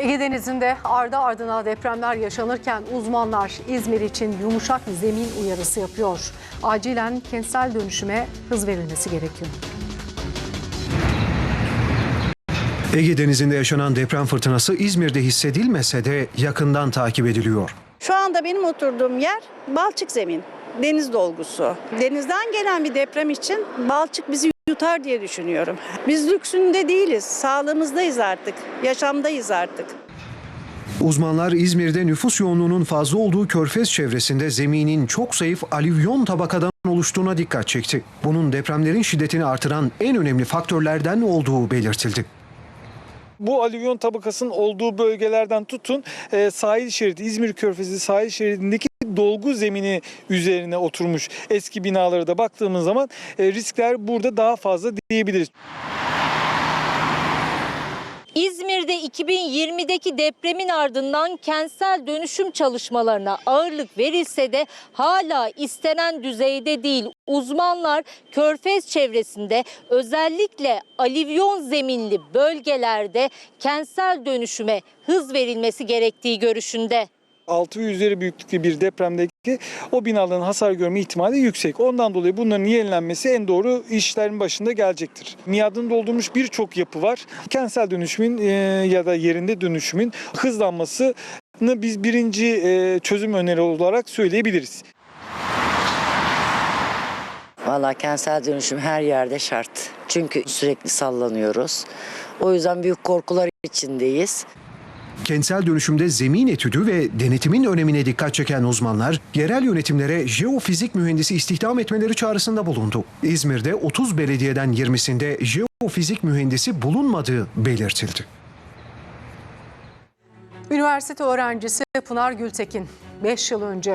Ege Denizi'nde ardı ardına depremler yaşanırken uzmanlar İzmir için yumuşak zemin uyarısı yapıyor. Acilen kentsel dönüşüme hız verilmesi gerekiyor. Ege Denizi'nde yaşanan deprem fırtınası İzmir'de hissedilmese de yakından takip ediliyor. Şu anda benim oturduğum yer balçık zemin, deniz dolgusu. Denizden gelen bir deprem için balçık bizi yutar diye düşünüyorum. Biz lüksünde değiliz, sağlığımızdayız artık, yaşamdayız artık. Uzmanlar İzmir'de nüfus yoğunluğunun fazla olduğu körfez çevresinde zeminin çok zayıf alüvyon tabakadan oluştuğuna dikkat çekti. Bunun depremlerin şiddetini artıran en önemli faktörlerden olduğu belirtildi. Bu alüvyon tabakasının olduğu bölgelerden tutun e, sahil şeridi İzmir Körfezi sahil şeridindeki dolgu zemini üzerine oturmuş eski binalara da baktığımız zaman e, riskler burada daha fazla diyebiliriz. İzmir'de 2020'deki depremin ardından kentsel dönüşüm çalışmalarına ağırlık verilse de hala istenen düzeyde değil. Uzmanlar Körfez çevresinde özellikle alivyon zeminli bölgelerde kentsel dönüşüme hız verilmesi gerektiği görüşünde. 6 ve üzeri büyüklükte bir depremdeki o binaların hasar görme ihtimali yüksek. Ondan dolayı bunların yenilenmesi en doğru işlerin başında gelecektir. Miadını doldurmuş birçok yapı var. Kentsel dönüşümün e, ya da yerinde dönüşümün hızlanmasını biz birinci e, çözüm öneri olarak söyleyebiliriz. Valla kentsel dönüşüm her yerde şart. Çünkü sürekli sallanıyoruz. O yüzden büyük korkular içindeyiz. Kentsel dönüşümde zemin etüdü ve denetimin önemine dikkat çeken uzmanlar, yerel yönetimlere jeofizik mühendisi istihdam etmeleri çağrısında bulundu. İzmir'de 30 belediyeden 20'sinde jeofizik mühendisi bulunmadığı belirtildi. Üniversite öğrencisi Pınar Gültekin 5 yıl önce